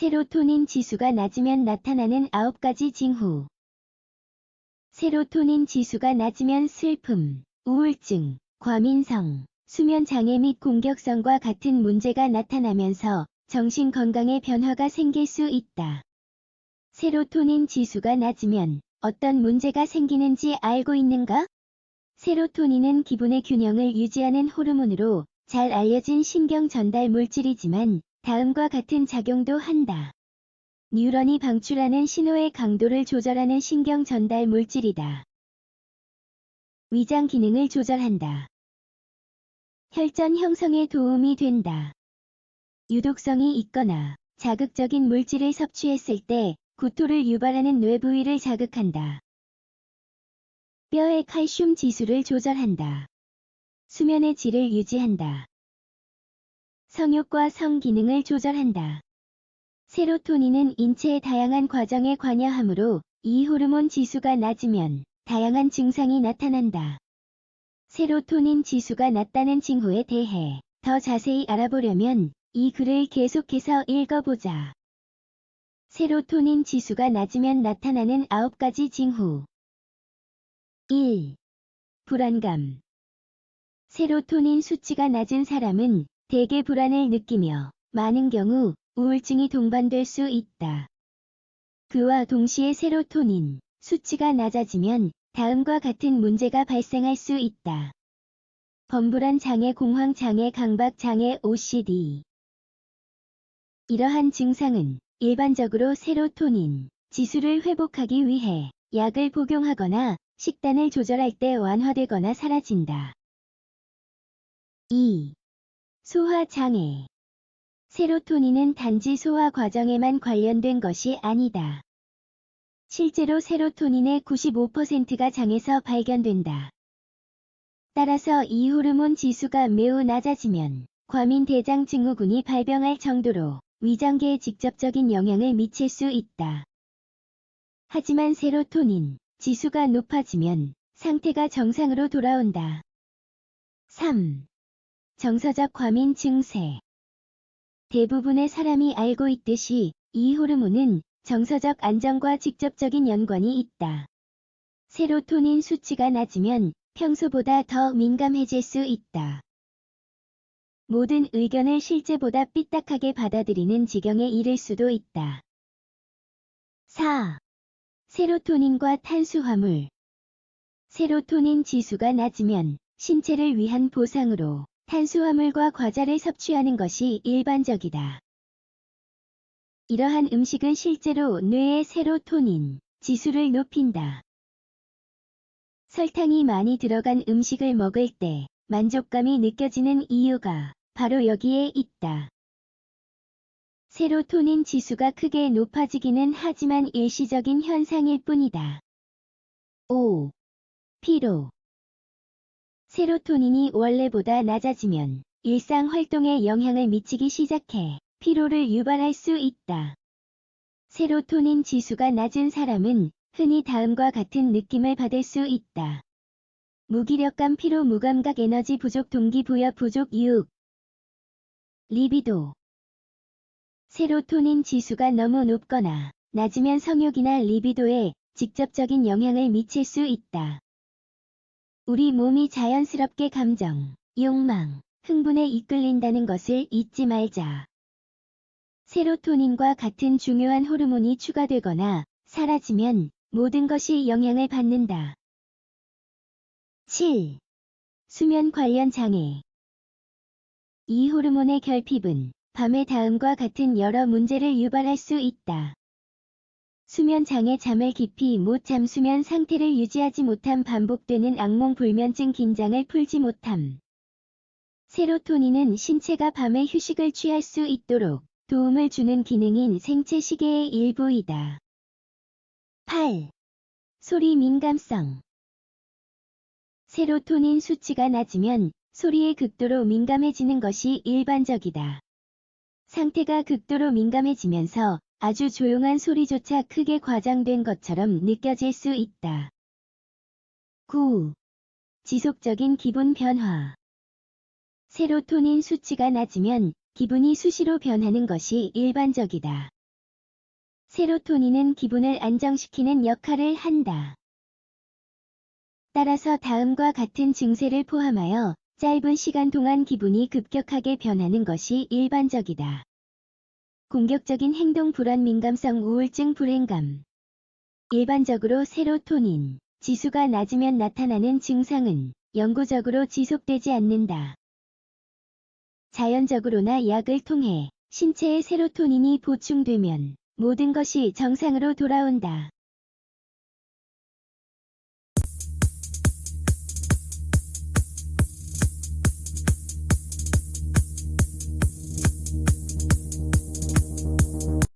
세로토닌 지수가 낮으면 나타나는 9가지 징후. 세로토닌 지수가 낮으면 슬픔, 우울증, 과민성, 수면 장애 및 공격성과 같은 문제가 나타나면서 정신 건강에 변화가 생길 수 있다. 세로토닌 지수가 낮으면 어떤 문제가 생기는지 알고 있는가? 세로토닌은 기분의 균형을 유지하는 호르몬으로 잘 알려진 신경 전달 물질이지만 다음과 같은 작용도 한다. 뉴런이 방출하는 신호의 강도를 조절하는 신경 전달 물질이다. 위장 기능을 조절한다. 혈전 형성에 도움이 된다. 유독성이 있거나 자극적인 물질을 섭취했을 때 구토를 유발하는 뇌 부위를 자극한다. 뼈의 칼슘 지수를 조절한다. 수면의 질을 유지한다. 성욕과 성 기능을 조절한다. 세로토닌은 인체의 다양한 과정에 관여하므로 이 호르몬 지수가 낮으면 다양한 증상이 나타난다. 세로토닌 지수가 낮다는 징후에 대해 더 자세히 알아보려면 이 글을 계속해서 읽어보자. 세로토닌 지수가 낮으면 나타나는 9가지 징후 1. 불안감 세로토닌 수치가 낮은 사람은 대개 불안을 느끼며 많은 경우 우울증이 동반될 수 있다. 그와 동시에 세로토닌 수치가 낮아지면 다음과 같은 문제가 발생할 수 있다. 범불안 장애, 공황 장애, 강박 장애, OCD. 이러한 증상은 일반적으로 세로토닌 지수를 회복하기 위해 약을 복용하거나 식단을 조절할 때 완화되거나 사라진다. 2. 소화 장애. 세로토닌은 단지 소화 과정에만 관련된 것이 아니다. 실제로 세로토닌의 95%가 장에서 발견된다. 따라서 이 호르몬 지수가 매우 낮아지면 과민 대장 증후군이 발병할 정도로 위장계에 직접적인 영향을 미칠 수 있다. 하지만 세로토닌 지수가 높아지면 상태가 정상으로 돌아온다. 3. 정서적 과민 증세 대부분의 사람이 알고 있듯이 이 호르몬은 정서적 안정과 직접적인 연관이 있다. 세로토닌 수치가 낮으면 평소보다 더 민감해질 수 있다. 모든 의견을 실제보다 삐딱하게 받아들이는 지경에 이를 수도 있다. 4. 세로토닌과 탄수화물 세로토닌 지수가 낮으면 신체를 위한 보상으로 탄수화물과 과자를 섭취하는 것이 일반적이다. 이러한 음식은 실제로 뇌의 세로토닌 지수를 높인다. 설탕이 많이 들어간 음식을 먹을 때 만족감이 느껴지는 이유가 바로 여기에 있다. 세로토닌 지수가 크게 높아지기는 하지만 일시적인 현상일 뿐이다. 5. 피로 세로토닌이 원래보다 낮아지면 일상 활동에 영향을 미치기 시작해 피로를 유발할 수 있다. 세로토닌 지수가 낮은 사람은 흔히 다음과 같은 느낌을 받을 수 있다. 무기력감, 피로, 무감각, 에너지 부족, 동기부여 부족, 유혹, 리비도 세로토닌 지수가 너무 높거나 낮으면 성욕이나 리비도에 직접적인 영향을 미칠 수 있다. 우리 몸이 자연스럽게 감정, 욕망, 흥분에 이끌린다는 것을 잊지 말자. 세로토닌과 같은 중요한 호르몬이 추가되거나 사라지면 모든 것이 영향을 받는다. 7. 수면 관련 장애 이 호르몬의 결핍은 밤의 다음과 같은 여러 문제를 유발할 수 있다. 수면 장애 잠을 깊이 못 잠 수면 상태를 유지하지 못함 반복되는 악몽 불면증 긴장을 풀지 못함. 세로토닌은 신체가 밤에 휴식을 취할 수 있도록 도움을 주는 기능인 생체 시계의 일부이다. 8. 소리 민감성 세로토닌 수치가 낮으면 소리에 극도로 민감해지는 것이 일반적이다. 상태가 극도로 민감해지면서 아주 조용한 소리조차 크게 과장된 것처럼 느껴질 수 있다. 9. 지속적인 기분 변화 세로토닌 수치가 낮으면 기분이 수시로 변하는 것이 일반적이다. 세로토닌은 기분을 안정시키는 역할을 한다. 따라서 다음과 같은 증세를 포함하여 짧은 시간 동안 기분이 급격하게 변하는 것이 일반적이다. 공격적인 행동 불안 민감성 우울증 불행감 일반적으로 세로토닌 지수가 낮으면 나타나는 증상은 영구적으로 지속되지 않는다. 자연적으로나 약을 통해 신체의 세로토닌이 보충되면 모든 것이 정상으로 돌아온다.